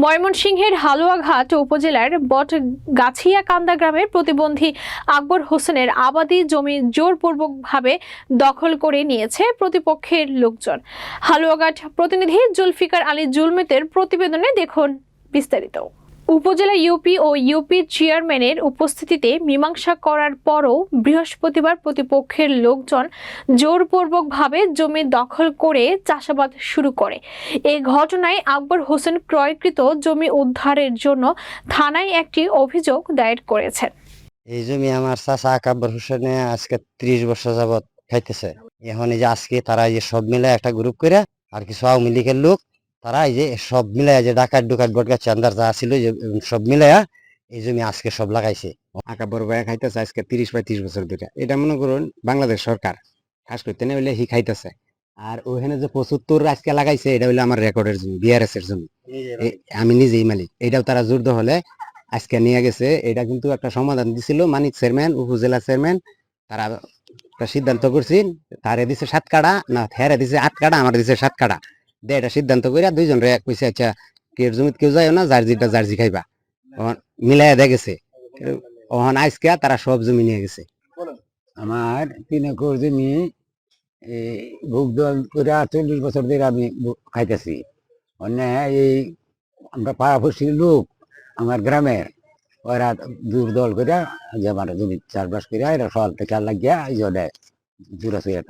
ময়মনসিংহের হালুয়াঘাট উপজেলার বট গাছিয়া কান্দা গ্রামের প্রতিবন্ধী আকবর হোসেনের আবাদি জমি জোরপূর্বকভাবে দখল করে নিয়েছে প্রতিপক্ষের লোকজন। হালুয়াঘাট প্রতিনিধি জুলফিকার আলী জুলমেতের প্রতিবেদনে দেখুন বিস্তারিত। উপজেলা ইউপি ও ইউপি চেয়ারম্যানের উপস্থিতিতে মীমাংসা করার পরও বৃহস্পতিবার প্রতিপক্ষের লোকজন জোরপূর্বকভাবে জমি দখল করে চাষাবাদ শুরু করে। এই ঘটনায় আকবর হোসেন ক্রয়কৃত জমি উদ্ধারের জন্য থানায় একটি অভিযোগ দায়ের করেছেন। এই জমি আমার চাচা আকবর হোসেনে আজকে ত্রিশ বছর যাবত খাইতেছে। এখন এই যে আজকে তারা এই সব মিলে একটা গ্রুপ করে আর কিছু আওয়ামী লীগের লোক তারা এই যে সব মিলাই যে ডাকাত ডুকাত বটগা চান্দার যা ছিল যে সব মিলাইয়া এই জমি আজকে সব লাগাইছে। আকাবর ভাই খাইতেছে আজকে তিরিশ পঁয়ত্রিশ বছর ধরে। এটা মনে করুন বাংলাদেশ সরকার। খাস করতে না হইলে হি খাইতেছে। আর ওখানে যে পঁচাত্তর আজকে লাগাইছে এটা হইল আমার রেকর্ডের জমি বিআরএস এর জমি। আমি নিজেই মালিক। এটাও তারা জোর হলে আজকে নিয়ে গেছে। এটা কিন্তু একটা সমাধান দিছিল মানিক চেয়ারম্যান উপজেলা চেয়ারম্যান। তারা একটা সিদ্ধান্ত করছি তারে দিছে সাত কাটা না হেরে দিছে আট কাটা আমার দিছে সাত কাড়া। দে, এটা সিদ্ধান্ত করে দুইজন রে কইছে আচ্ছা কে জমিত কেউ যায় না জার্জিটা জার্জি খাইবা। মিলাইয়া দেখেছে ওহন আজকে তারা সব জমি নিয়ে গেছে। আমার তিন একর জমি ভোগ দল করে চল্লিশ বছর ধরে আমি খাইতেছি। অন্য এই আমরা পাড়াপড়শি লোক, আমার গ্রামের ওরা দূর দল করে যে আমার জমি চাষবাস করে এরা সব থেকে লাগিয়া এই জন্য দূরে চলে